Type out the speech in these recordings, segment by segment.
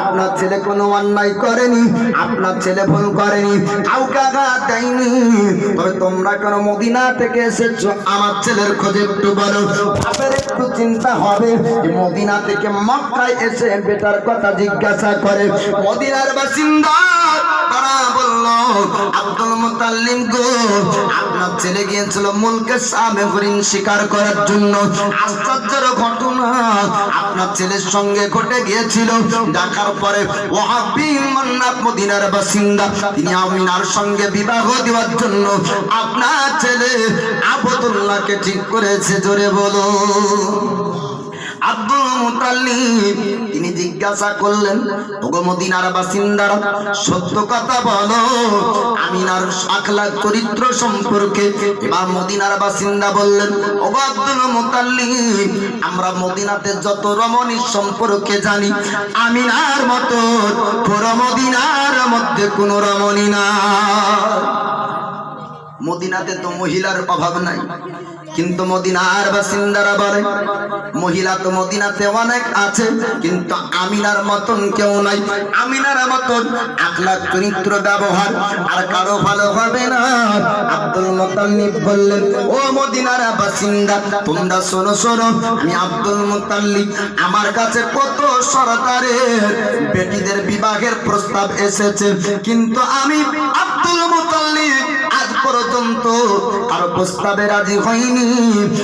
আপনার ছেলে কোনো অন্যায় করেনি, আপনার ছেলে ভুল করেনি, কাউকে আঘাত দেয়নি। তোমরা কোনো মদিনা থেকে এসেছ, আমার ছেলের খোঁজে একটু বলো। বাপের একটু চিন্তা হবে মদিনা থেকে মক্কায় এসে বেটার কথা জিজ্ঞাসা করে। মদিনার বাসিন্দা ছেলে গিয়েছিল মুলকে শিকার করার জন্য। আপনার ছেলের সঙ্গে ঘটে গিয়েছিল, দেখার পরে ওয়াহাবি মান্নাত মদিনার বাসিন্দা, তিনি আমিনার সঙ্গে বিবাহ দেওয়ার জন্য আপনার ছেলে আবদুল্লাহকে ঠিক করেছে, জোরে বলো। আব্দুল মুতাল্লিব, তিনি জিজ্ঞাসা করলেন, ওগো মদিনার বাসিন্দারা, সত্য কথা বলো। আমিনার আখলাক চরিত্র সম্পর্কে এবার মদিনার বাসিন্দা বললেন, ওগো আব্দুল মুতাল্লিব, আমরা মদিনাতে যত রমণীর সম্পর্কে জানি, আমিনার মতো পুরো মদিনার মধ্যে কোনো রমণী না মদিনাতে তো মহিলার অভাব নাই। কিন্তু মদিনার বাসিন্দারা বলে, মহিলা তো মদিনাতে অনেক আছে, কিন্তু আমিনার মতন কেউ নাই। আমিনার মতন আখলাক চরিত্র ব্যবহার আর কারও ভালো হবে না। আব্দুল মুতাল্লিব বললেন, ও মদিনার বাসিন্দা, তোমরা শোনো শোনো, আমি আব্দুল মুতাল্লিব আমার কাছে কত সরকারের বেটিদের বিবাহের প্রস্তাব এসেছে, কিন্তু আমি আব্দুল মুতাল্লিব আজ পর্যন্ত কারও প্রস্তাবে রাজি হয়নি।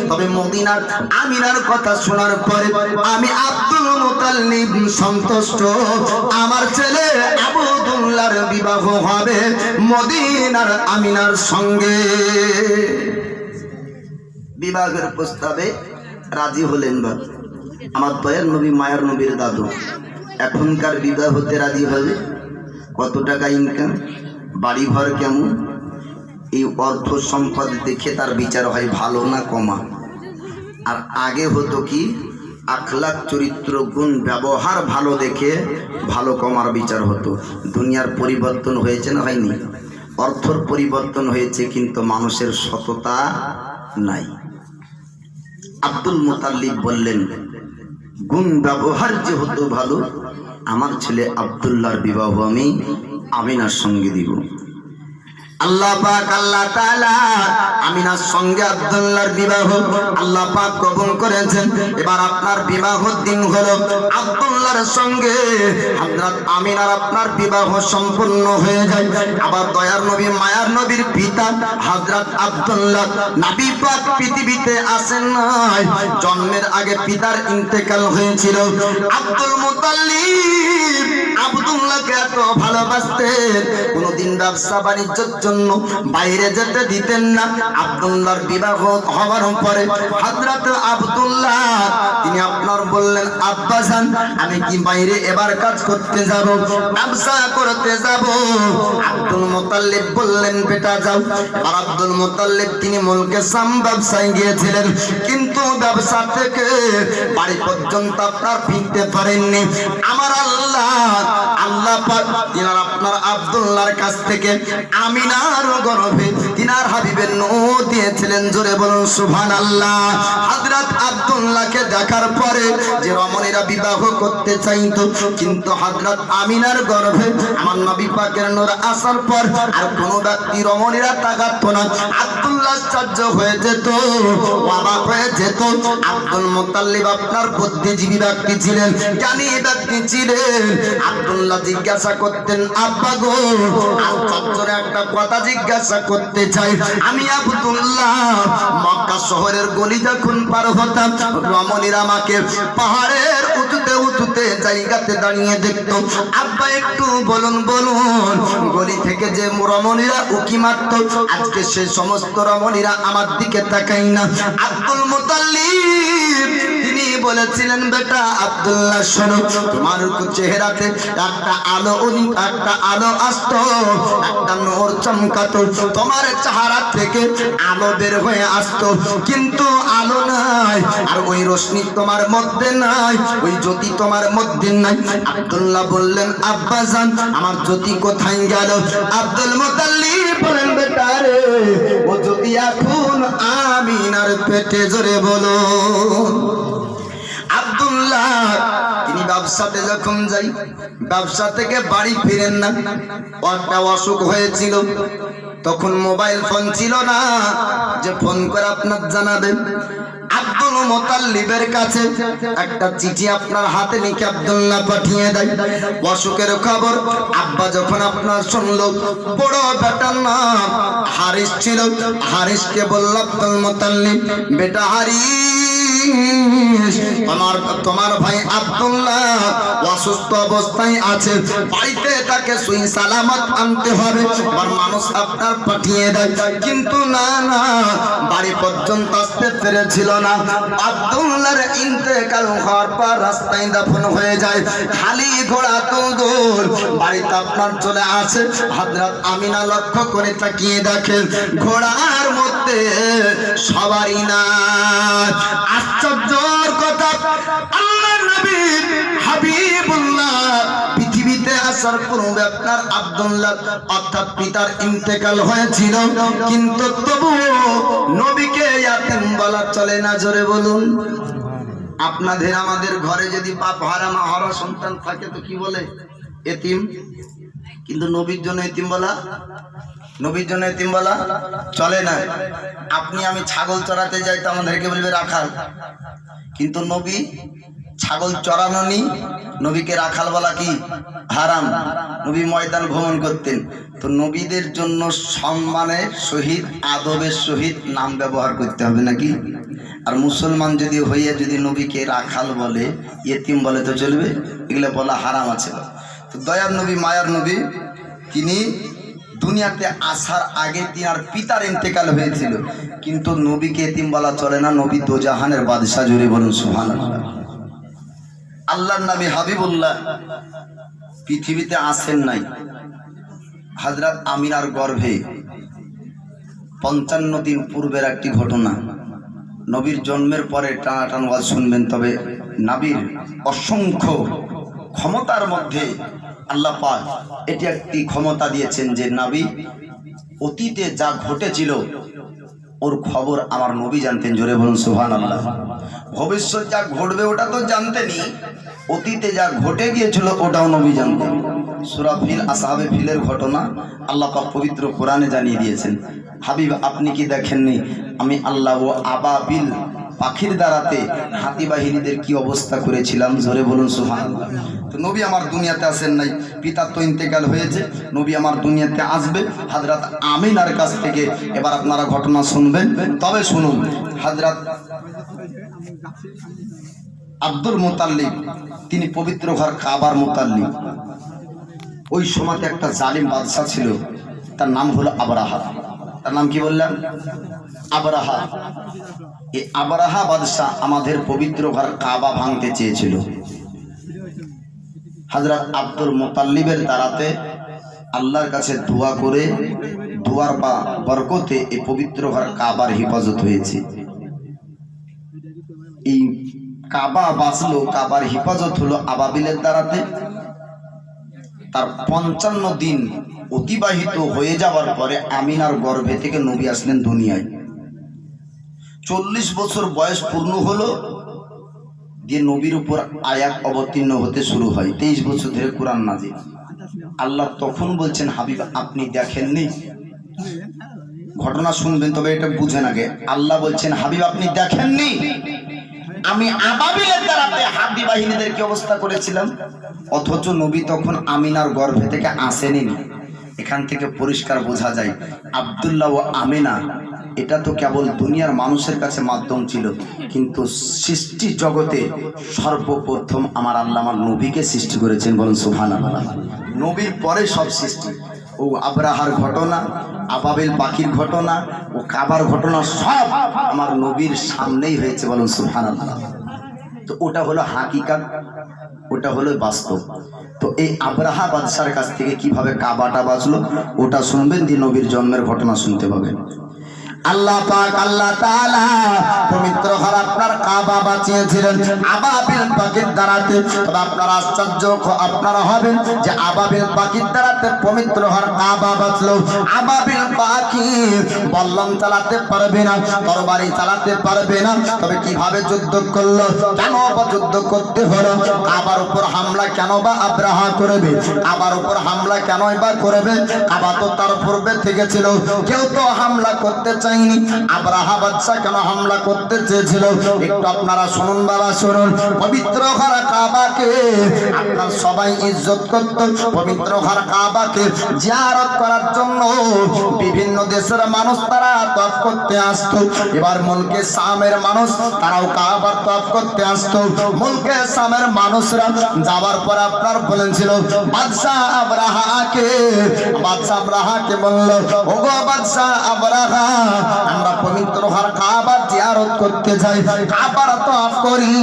তবে মদিনার আমিনার কথা শোনার পরে আমি আব্দুল মুতাল্লিব সন্তুষ্ট। আমার ছেলে আবুদুল্লাহর বিবাহ হবে মদিনার আমিনার সঙ্গে। বিবাহের প্রস্তাবে রাজি হলেন বা? আমার দয়ার নবী, মায়ার নবীর দাদু। এখনকার বিবাহ হতে রাজি হবে? কত টাকা ইনকাম বাড়ি ঘর কেমন? এই অর্থ সম্পদ দেখে তার বিচার হয় ভালো না কমা। আর আগে হতো কি আখলাক চরিত্র, গুণ, ব্যবহার ভালো দেখে ভালো কমার বিচার হতো। দুনিয়ার পরিবর্তন হয়েছে না হয়নি? অর্থর পরিবর্তন হয়েছে, কিন্তু মানুষের সততা নাই। আব্দুল মোতাল্লিব বললেন, গুণ, ব্যবহার যে হতো ভালো, আমার ছেলে আবদুল্লাহর বিবাহ আমি আমিনার সঙ্গে দিব। আপনার বিবাহ দিন হলো সঙ্গে আমিনার আপনার বিবাহ সম্পূর্ণ হয়ে যায়। আবার দয়ার নবী, মায়ার নবীর পিতা পৃথিবীতে আসেন নাই। জন্মের আগে পিতার ইন্তেকাল হয়েছিল। আব্দুল মুতাল্লিব আব্দুল্লাহকে এত ভালোবাসতেন। কোনদিন ব্যবসা বাণিজ্যের জন্য বাইরে যেতে দিতেন না। আব্দুল্লাহর বিবাহ হওয়ার পরে হযরত আব্দুল্লাহ, তিনি আপনার বললেন আব্বাসান আমি কি বাইরে এবার কাজ করতে যাব? ব্যবসা করতে যাব। আব্দুল মুতাল্লিব বললেন, বেটা যাও। আর আব্দুল মুতাল্লিব, তিনি মুলকে সাম ব্যবসায় গিয়েছিলেন। কিন্তু ব্যবসা থেকে বাড়ি পর্যন্ত আপনার ফিরতে পারেননি। আমার আল্লাহ আল্লাহ তিনার আপনার আব্দুল্লাহর কাছ থেকে আমিনার গর্ভে তিনার হাবিবের নো দিয়েছিলেন। জোরে বলুন সুবহান আল্লাহ হযরত আব্দুল্লাহকে দেখার পরে যে রমণীরা বিবাহ করতে চাইতো, কিন্তু হযরত আমিনার গর্ভে আমার নবী পাকের নূর আসার পর আর কোন ব্যক্তি রমণীরা তাকাতো না। হয়ে যেত হয়ে যেত। আব্দুল মুতাল্লিব আপনার বুদ্ধিজীবী ব্যক্তি ছিলেন, জ্ঞানী ব্যক্তি ছিলেন। জিজ্ঞাসা করতেন, আব্বা গো আশ্চর্যের একটা কথা জিজ্ঞাসা করতে চাই। আমি আব্দুল্লাহ, মক্কা শহরের গলি যখন পার হতাম, রমণীরা আমাকে পাহাড়ের উঁচুতে উঁচুতে জায়গাতে দাঁড়িয়ে দেখতো। আব্বা একটু বলুন বলুন, গলি থেকে যে রমণীরা উকি মারতো, আজকে সে সমস্ত রমণীরা আমার দিকে তাকাই না। আব্দুল মুতাল্লিব বলেছিলেন, বেটা আব্দুল্লাহ, শোনো, তোমার চেহারাতে একটা আলো একটা আলো আসতো, একটা নূর চমকাতো, তোমার চেহারা থেকে আলো বের হয়ে আসতো। কিন্তু আলো নাই, আর ওই রশ্মি তোমার মধ্যে নাই, ওই জ্যোতি তোমার মধ্যে নাই। আব্দুল্লাহ বললেন, আব্বা জান, আমার জ্যোতি কোথায় গেল? আব্দুল মুতাল্লিব বলেন, বেটা রে, ও জ্যোতি এখন আমিনার পেটে, জোরে বলো। তিনি ব্যবসাতে যখন যাই, ব্যবসা থেকে বাড়ি ফিরেন না। একটা অসুখ হয়েছিল। তখন মোবাইল ফোন ছিল না। যে ফোন করে আপনার জানাবেন। চিঠি আপনার হাতে লিখে পাঠিয়ে দেয়। খবর আব্বা যখন আপনার শুনলো হারিস ছিল। হারিসকে বেটা হারিস তোমার ভাই অসুস্থ অবস্থায় আছে। বাড়িতে তাকে সুই সালামত আনতে হবে। আর মানুষ আপনার পাঠিয়ে দেয়। কিন্তু না না, বাড়ি পর্যন্ত আসতে পেরেছিল না। ইন্তেকাল হওয়ার পর রাস্তায় দাফন হয়ে যায়। খালি ঘোড়া তো দোল বাড়িতে আপনার চলে আসে। হযরত আমিনা লক্ষ্য করে তাকিয়ে দেখেন, ঘোড়ার মধ্যে সবারই না আশ্চর্যর কথা আল্লাহ নবী হাবিবুল্লাহ, পৃথিবীতে আসার পূর্বে আপনার আব্দুল্লাহ অর্থাৎ পিতার ইন্তেকাল হয়েছিল। কিন্তু তবুও নবীকে ইয়াতিম বলা চলে না, জোরে বলুন। আপনাদের আমাদের ঘরে যদি বাপ হারামা হরা, সন্তান থাকে তো কি বলে? এতিম। কিন্তু নবীর জন্য এতিম বলা নবীর জন্য এতিম বলা চলে না। আপনি আমি ছাগল চড়াতে যাই তো আমাদেরকে বলবে রাখাল। কিন্তু নবী ছাগল চড়ানো নি, নবীকে রাখাল বলা কি? হারাম। নবী ময়দান ভ্রমণ করতেন। তো নবীদের জন্য সম্মানের সহিত আদবের সহিত নাম ব্যবহার করতে হবে নাকি? আর মুসলমান যদি হইয়া যদি নবীকে রাখাল বলে, ইয়েতিম বলে তো চলবে, এগুলো বলা হারাম আছে। তো দয়ার নবী, মায়ার নবী, তিনি দুনিয়াতে আসার আগে তিনার পিতার ইন্তেকাল হয়েছিল। কিন্তু নবীকে এতিম বলা চলে না। নবী দোজাহানের বাদশাহ জুড়ে বলুন সুহান আল্লাহর নামে হাবিবুল্লাহ পৃথিবীতে আসেন নাই। হাজরাত আমিনার গর্ভে পঞ্চান্ন দিন পূর্বের একটি ঘটনা। নবীর জন্মের পরে টানাটান ওয়াজ শুনবেন, তবে নাবির অসংখ্য ক্ষমতার মধ্যে আল্লাহ পাক এটি একটি ক্ষমতা দিয়েছেন যে নাবি, অতীতে যা ঘটেছিল, ওর খবর আমার নবী জানতেন, জোরে বলুন সুহান আল্লাহ ভবিষ্যৎ যা ঘটবে ওটা তো জানতেনই অতীতে যা ঘটে গিয়েছিল ওটাও নবী জানতেন। সুরা ফিল, আসাহাবে ফিলের ঘটনা আল্লাহ পাক পবিত্র কোরআনে জানিয়ে দিয়েছেন। হাবিব, আপনি কি দেখেননি? আমি আল্লাহ ও আবাবিল পাখির দ্বারাতে হাতি বাহিনীদের কি অবস্থা করেছিলাম? জোরে বলুন সুহান তো নবী আমার দুনিয়াতে আসেন নাই, পিতার তো ইন্তেকাল হয়েছে, নবী আমার দুনিয়াতে আসবে হাজরাত আমিনার কাছ থেকে এবার আপনারা ঘটনা শুনবেন। তবে শুনুন, হাজরাত আব্দুল মোতাল্লিব, তিনি পবিত্র ঘর কাবার মোতাল্লিব। ওই সময়তে একটা জালিম বাদশাহ ছিল, তার নাম হলো আবরাহা তার নাম কি বললাম? আবরাহা। এই আবরাহা বাদশাহ আমাদের পবিত্র ঘর কাবা ভাঙতে চেয়েছিল। হাজরত আব্দুল মোতাল্লিবের দ্বারাতে আল্লাহর কাছে দোয়া করে দোয়ার বা বরকতে এই পবিত্র ঘর কাবার হেফাজত হয়েছে। এই কাবা বাঁচলো, কাবার হেফাজত হলো আবাবিলের দ্বারাতে। তার পঞ্চান্ন দিন অতিবাহিত হয়ে যাওয়ার পরে আমিনার গর্ভে থেকে নবী আসলেন দুনিয়ায়। চল্লিশ বছর বয়স পূর্ণ হলো দিয়ে নবীর উপর আয়াত অবতীর্ণ হতে শুরু হয়। তেইশ বছর ধরে কোরআন নাজিল। আল্লাহ তখন বলছেন, হাবিব, আপনি দেখেননি? ঘটনা শুনবেন, তবে এটা বুঝেন আগে। আল্লাহ বলছেন, হাবিব, আপনি দেখেননি? আমি আবাবিলের দ্বারাতে হাতি বাহিনীদের কি অবস্থা করেছিলাম? অথচ নবী তখন আমিনার গর্ভে থেকে আসেনি। এখান থেকে পরিষ্কার বোঝা যায়, আবদুল্লাহ ও আমিনা, এটা তো কেবল দুনিয়ার মানুষের কাছে মাধ্যম ছিল, কিন্তু সৃষ্টি জগতে সর্বপ্রথম আমার আল্লাহ আমার নবীকে সৃষ্টি করেছেন বলুন সুহান নবীর পরে সব সৃষ্টি। ও আবরাহার ঘটনা, আবাবিল পাখির ঘটনা ও কাবার ঘটনা সব আমার নবীর সামনেই হয়েছে বলুন সুহান তো ওটা হলো হাকিকাত, ওটা হলো বাস্তব। তো এই আবরাহা বাদশার কাছ থেকে কীভাবে কাবাটা বাঁচলো, ওটা শুনবেন দিয়ে নবীর জন্মের ঘটনা শুনতে পাবেন। আল্লাহ পাক, আল্লাহ তাআলা পবিত্র ঘর আপনার কাবা বাঁচিয়েছিলেন আবাবিল পাখির দ্বারাতে। তবে আপনারা আশ্চর্য আপনারা হবেন যে আবাবিল পাখির দ্বারাতে পবিত্র ঘর কাবা বাঁচলো। আবাবিল পাখি বল্লম চালাতে পারবে না, তরবারি চালাতে পারবে না। তবে কীভাবে যুদ্ধ করল, কেন বা যুদ্ধ করতে হলো? কাবার উপর হামলা কেন বা আব্রাহা করবে? কাবার উপর হামলা কেন বা করবে? কাবা তো তার পূর্বে থেকে ছিল কেউ তো হামলা করতে চায়নি আব্রাহা বাদশা কেন হামলা করতে চেয়েছিল? একটু আপনারা শুনুন বাবা, শুনুন। পবিত্র ঘর কাবাকে আপনার সবাই ইজ্জত করত। পবিত্র ঘর কাবাকে জিয়ারত করার জন্য বিভিন্ন দেশের মানুষ তারা তফ করতে আসতো। এবার মুলকে সামের মানুষ, তারাও কাবার তফ করতে আসতো। মুলকে সামের মানুষরা যাবার পর আপনার বলেছিল, বাদশাহ আবরাহাকে বাদশাহ আবরাহাকে বলল, ওগো বাদশাহ আবরাহা আমরা পবিত্র হার কাবার জিয়ারত করতে যাই, কাবার তফ করি।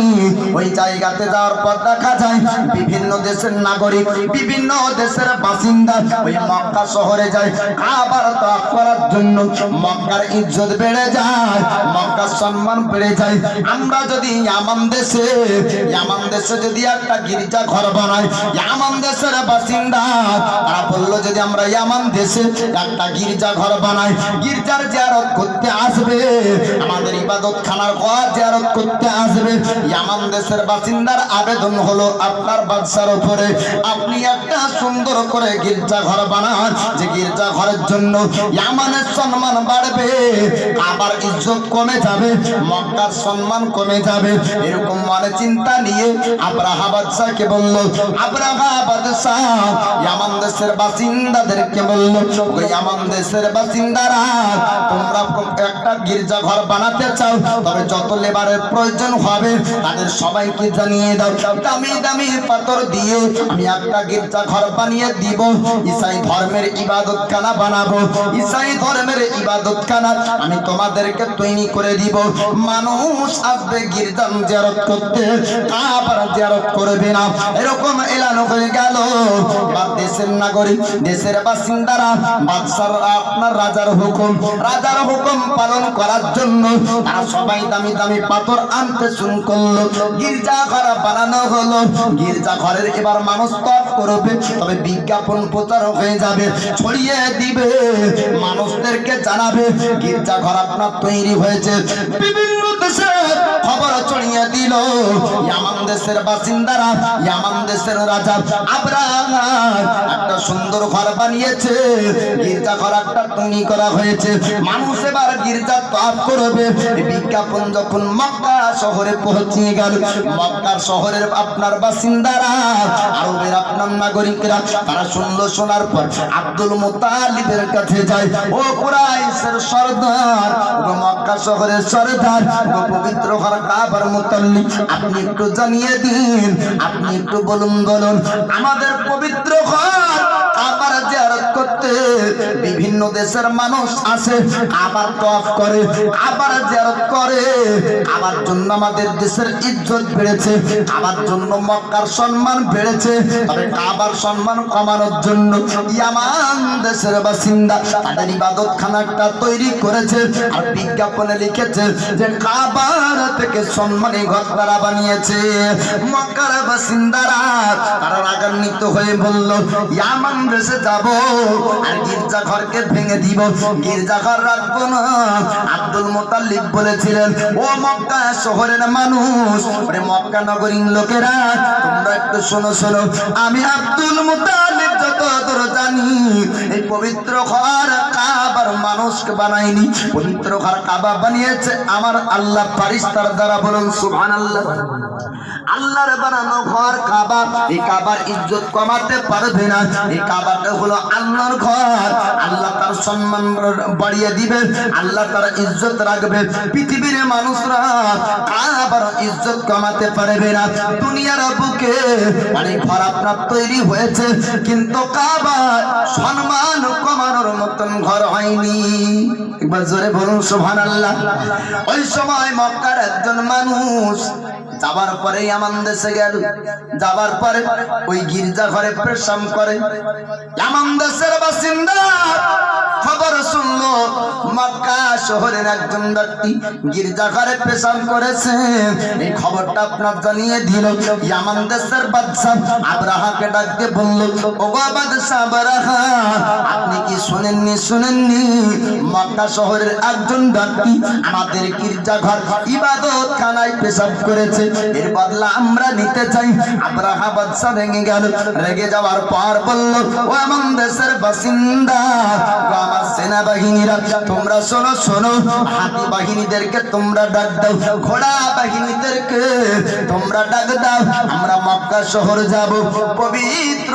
ওই জায়গাতে যাওয়ার পর দেখা যায়, বিভিন্ন দেশের নাগরিক, বিভিন্ন দেশের বাসিন্দা ওই মক্কা শহরে যায়, কাবার তফ করার জন্য মক্কার ইজ্জত বেড়ে যায়, মক্কার সম্মান বেড়ে যায়। আমরা যদি ইয়ামান দেশে ইয়ামান দেশে যদি একটা গির্জা ঘর বানাই, ইয়ামান দেশের বাসিন্দা, তারা বলল, যদি আমরা ইয়ামান দেশে একটা গির্জা ঘর বানাই, গির্জার জিয়ারত করতে আসবে, আমাদের ইবাদত খানার ঘর জিয়ারত করতে আসবে। ইয়ামান দেশের বাসিন্দার আবেদন হলো আপনার বাদশার উপরে। আপনি একটা সুন্দর করে গির্জা ঘর বানান, যে গির্জা ঘরের জন্য ইয়ামানের সম্মান বাড়বে, আবার ইজ্জত কমে যাবে, মক্কার সম্মান কমে যাবে। এরকম মনে চিন্তা নিয়ে আব্রাহা বাদশাকে বলল, আব্রাহা বাদশাহ। ইয়ামান দেশের বাসিন্দাদেরকে বলল, ওই ইয়ামান দেশের বাসিন্দারা, তোমরা একটা গির্জা ঘর বানাতে চাও, তবে যত লেবারের প্রয়োজন হবে, তাদের সবাইকে জানিয়ে দাও। দামি দামি পাথর দিয়ে আমি একটা গির্জা বানিয়ে দিব। ইসাই ধর্মের ইবাদত খানা বানাবো। ইসাই ধর্মের ইবাদত খানা আমি তোমাদেরকে তৈরি করে দিব। মানুষ আসবে গির্জান জিয়ারত করতে, কাবার জিয়ারত করবে না। এরকম এলানো হয়ে গেল। দেশের নাগরিক, দেশের বাসিন্দারা বাদশার আপনার রাজার হুকুম। রাজার হুকুম পালন করার জন্য তারা সবাই দামি দামি পাথর আনতে শুরু করল। গির্জা ঘর বানানো হলো। গির্জা ঘরের এবার মানুষ তপ করবে, তবে বিজ্ঞাপন প্রচার হয়ে যাবে। ছড়িয়ে দিবে, মানুষদেরকে জানাবে গির্জা ঘর আপনার তৈরি হয়েছে। বিভিন্ন দেশে খবর ছড়িয়ে দিল। ইয়ামান দেশের বাসিন্দারা, ইয়ামান দেশের রাজা আব্রাহাম একটা সুন্দর ঘর বানিয়েছে। গির্জা ঘর একটা তৈরি করা হয়েছে। মানুষ এবার গির্জা করবে। বিজ্ঞাপন যখন মক্কা শহরে পৌঁছে গেল, মক্কার শহরের আপনার বাসিন্দারা, আরবের আপনার নাগরিকরা, তারা শুনলো, শোনার পর আব্দুল মোতালিবের কাছে যায়, ও কুরাইশের সর্দার ও মক্কা শহরের সর্দার ও পবিত্র ঘর কাবার আপনি একটু জানিয়ে দিন, আপনি একটু বলুন বলুন, আমাদের পবিত্র ঘর কাবার জিয়ারত করতে বিভিন্ন দেশের মানুষ আসে আবার তফ করে, আবার জিয়ারত করে। আবার জন্য আমাদের দেশের ইজ্জত বেড়েছে আবার জন্য মক্কার সম্মান বেড়েছে কাবার সম্মান কমানোর জন্য ইয়ামান দেশের বাসিন্দা তাদের ইবাদত খানাটা তৈরি করেছে আর বিজ্ঞাপনে লিখেছে যে কাবার থেকে সম্মানী ঘর তারা বানিয়েছে। মক্কার বাসিন্দারা তারা রাগান্বিত হয়ে বলল, ইয়ামান দেশে যাব আর গির্জা ঘরকে ভেঙে দিব। গির্জা ঘর রাখব না আব্দুল বলেছিলেন, ও মক্কা শহরের মানুষ মক্কা নগরীর লোকেরা, তোমরা একটু শোনো শোনো। আমি আব্দুল যত জানি, এই পবিত্র ঘর কাবার মানুষকে বানায়নি। পবিত্র ঘর কাবা বানিয়েছে আমার আল্লাহ, ফারিস্তার দ্বারা বলুন, সুবহানাল্লাহ। আল্লাহর বানানো ঘর কাবা, এই কাবার ইজ্জত কমাতে পারবে না। এই কাবাটা হলো আল্লাহর ঘর। আল্লাহ তার সম্মান বাড়িয়ে দিবে, আল্লাহ তার ইজ্জত রাখবে। পৃথিবীর মানুষরা কাবার ইজ্জত কমাতে পারবে না। দুনিয়ার বুকে অনেক ঘর আপনার তৈরি হয়েছে, কিন্তু কাবার সম্মান কমানোর মতন ঘর হয়নি। একবার জোরে বলুন সোহান আল্লাহ ওই সময় মক্কার একজন মানুষ যাবার পরে গির্জা ঘরে শহরের একজন ব্যক্তি গির্জাঘরে পেশাব করেছে। এই খবরটা আপনার জানিয়ে দিল ইয়ামান দেশের ডাকতে বলল আপনি কি শুনেননি শুনেননি? মক্কা শহরের একজন ব্যক্তি আমাদের গির্জাঘর ইবাদত খানায় পেশাব করেছে। এর বদলা আমরা নিতে চাই। আব্রাহা বাদশা রেগে গেল, রেগে যাওয়ার পর বলল, ও আমার দেশের বাসিন্দা, ও আমার সেনাবাহিনীরা, তোমরা শোনো শোনো, হাতি বাহিনীদেরকে তোমরা ডাক দাও, ঘোড়া বাহিনীদেরকে তোমরা ডাক দাও, আমরা মক্কা শহর যাব, পবিত্র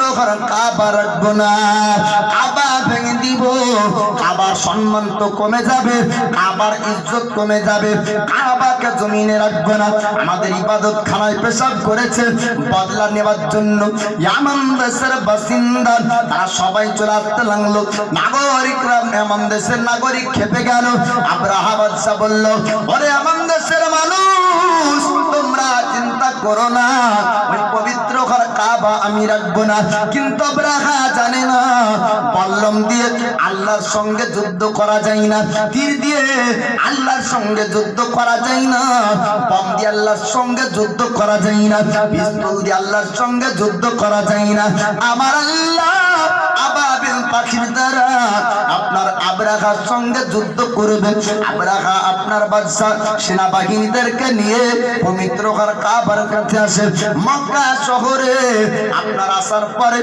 আমাদের ইবাদত খানায় পেশাব করেছে, বদলা নেওয়ার জন্য ইয়ামান দেশের বাসিন্দা, তারা সবাই চলে আসতে লাগল। নাগরিকরা এমন দেশের নাগরিক খেপে গেল। আব্রাহা বাদশা বলল, ওরে এমন দেশের মানুষ, তোমরা চিন্তা করো না, ওই পবিত্র কাবা আমি রাখব না। কিন্তু জানে না, বল্লম দিয়ে আল্লাহর সঙ্গে যুদ্ধ করা যায় না, তীর দিয়ে আল্লাহর সঙ্গে যুদ্ধ করা যায় না, বম দিয়ে আল্লাহর সঙ্গে যুদ্ধ করা যায় না, পিস্তল দিয়ে আল্লাহর সঙ্গে যুদ্ধ করা যায় না। আমার আল্লাহ আবাবিল পাখির দ্বারা আপনার আবরাখার সঙ্গে যুদ্ধ করবে আবরাখা আপনার বাদশাহ সেনাবাহিনীদেরকে নিয়ে পবিত্র কাবার কাছে আসে। মক্কা শহরে আপনার আসার পরে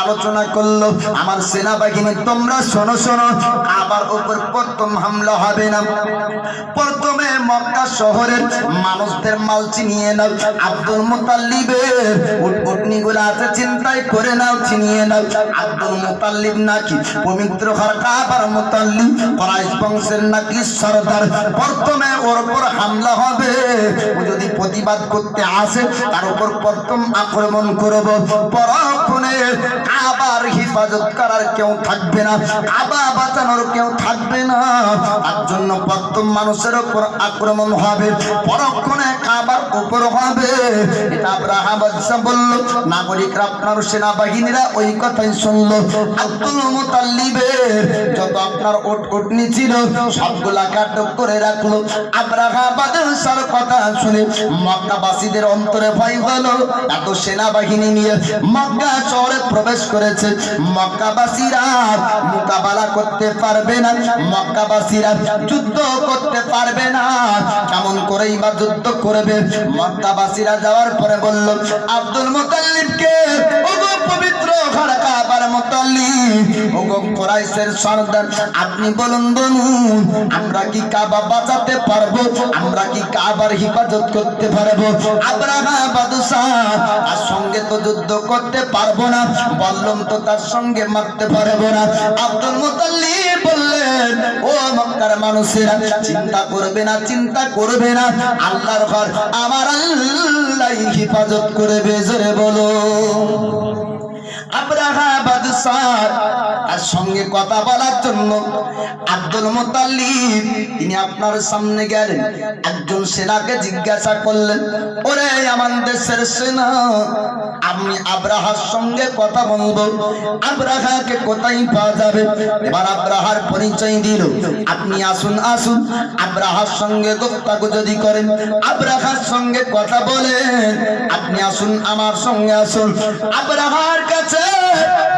আলোচনা করল, আমার সেনাবাহিনী, তোমরা শোনো শোনো কাবার উপর প্রথম হামলা হবে না। প্রথমে মক্কা শহরের মানুষদের মাল চিনিয়ে নাও, আব্দুল মুতাল্লিবের উটনি গুলো আছে, চিন্তাই করে নাও চিনিয়ে নাও। আব্দুল মুতাল্লিব নাকি পবিত্র ঘর কাবার মুতাল্লিব কোরাইশ বংশের নাকি সরদার? প্রথমে ওর উপর হামলা হবে। ও যদি প্রতিবাদ করতে আসে, তার উপর প্রথম আক্রমণ করব। পরক্ষণে কাবার হিফাজত করার কেউ থাকবে না কাবা বাঁচানোর কেউ থাকবে না। তার জন্য প্রথম মানুষের উপর আক্রমণ হবে, পরক্ষণে কাবার উপর হবে। বলল, নাগরিকরা আপনার সেনাবাহিনীরা ওই কথাই শুনলো। যত আপনার ওট ওটনি ছিল, সবগুলা কাটক করে রাখল। আব্রাহা কথা শুনে মক্কাবাসীদের অন্তরে ভয় হলো। এত সেনাবাহিনী নিয়ে মক্কা শহরে প্রবেশ করেছে। মক্কাবাসীরা মোকাবেলা করতে পারবে না, মক্কাবাসীরা যুদ্ধ করতে পারবে না, কেমন করেই বা যুদ্ধ করবে? মক্কাবাসীরা যাওয়ার পরে বলল, আব্দুল মুতাল্লিবকে পবিত্র ঘর কাবার ওগো কোরাইশের সর্দার, আপনি বলুন বলুন, আমরা কি কাবা বাঁচাতে পারব? আমরা কি কাবার হিফাজত করতে পারব? আব্রাহা বাদশাহ তার সঙ্গে তো যুদ্ধ করতে পারব না। বললাম তো তার সঙ্গে মারতে পারব না। আব্দুল মুতাল্লি বললেন, ও মক্কার মানুষেরা, চিন্তা করবে না, চিন্তা করবে না। আল্লাহর ঘর আমার আল্লাহ হেফাজত করবে, জোরে বলো। বাদশাহ। তার সঙ্গে কথা বলার জন্য আব্দুল মুতাল্লিব, তিনি আপনার সামনে গেলেন। একজন সেনাকে জিজ্ঞাসা করলেন, ওরে আমার দেশের সেনা, আমি আব্রাহার সঙ্গে কথা আব্রাহাকে কোথায় পাওয়া যাবে? এবার আব্রাহার পরিচয় দিল। আপনি আসুন আসুন। আব্রাহার সঙ্গে গোপ্তাগো যদি করেন, আব্রাহার সঙ্গে কথা বলেন। আপনি আসুন, আমার সঙ্গে আসুন। আব্রাহার কাছে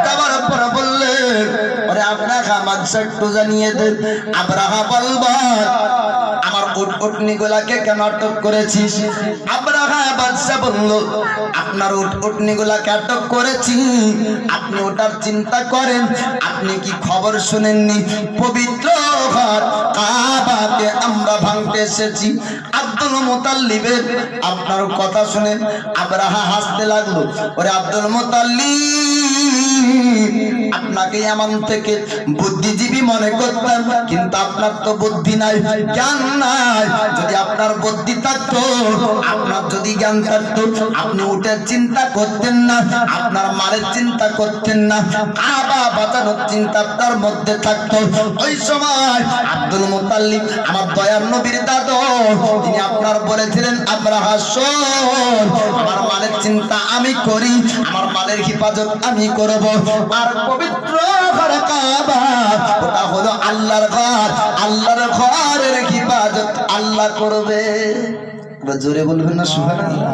যাবার পর গুলাকে আটক করেছি, আপনি ওটার চিন্তা করেন, আপনি কি খবর শুনেননি? পবিত্র ঘর কাবাকে আমরা ভাঙতে এসেছি। আব্দুল মুতাল্লিবের আপনার কথা শুনে আব্রাহা হাসতে লাগল, ওরে আব্দুল মুতাল্লিব আপনাকে এমন থেকে বুদ্ধিজীবী মনে করতাম, কিন্তু আপনার তো বুদ্ধি নাই, জ্ঞান নাই। যদি আপনার বুদ্ধি থাকতো, আপনার যদি জ্ঞান থাকতো, আপনি উঠে চিন্তা করতেন না, আপনার মারের চিন্তা করতেন না, কাবা বাঁচানোর চিন্তা আপনার মধ্যে থাকতো। ওই সময় আব্দুল মুতাল্লিব, আমার দয়ার নবীর দাদু, তিনি আপনার বলেছিলেন আপনার হাসন আমার মালের চিন্তা আমি করি, আমার মালের হিফাজত আমি করব। আর পবিত্র ঘর কাবা, ওটা হলো আল্লাহর ঘর। আল্লাহর ঘরের হিফাজত আল্লাহ করবে। জোরে বলবেন না, সুবহানাল্লাহ?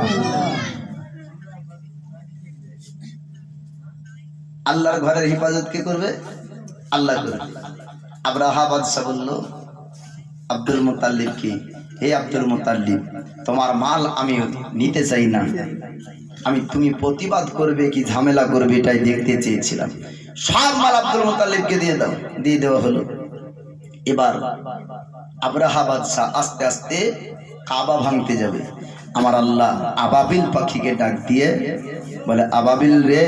আল্লাহর ঘরের হেফাজত কে করবে? আল্লাহ করবে। আব্রাহা বাদশাহ বলল, আব্দুল মোতাল্লিব কি? হে আব্দুল মোতাল্লিব, তোমার মাল আমি নিতে চাই না। আমি, তুমি প্রতিবাদ করবে কি ঝামেলা করবে এটাই দেখতে চেয়েছিলাম। সব মাল আব্দুল মোতাল্লিবকে দিয়ে দাও, দিয়ে দেওয়া হলো। এবার আব্রাহা বাদশাহ আস্তে আস্তে কাবা ভাঙতে যাবে। আমার আল্লাহ আবাবিল পাখিকে ডাক দিয়ে বলে, আবাবিল রে,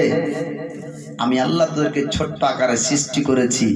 আমি আল্লাহ তোদেরকে ছোট্ট আকারে সৃষ্টি করেছি।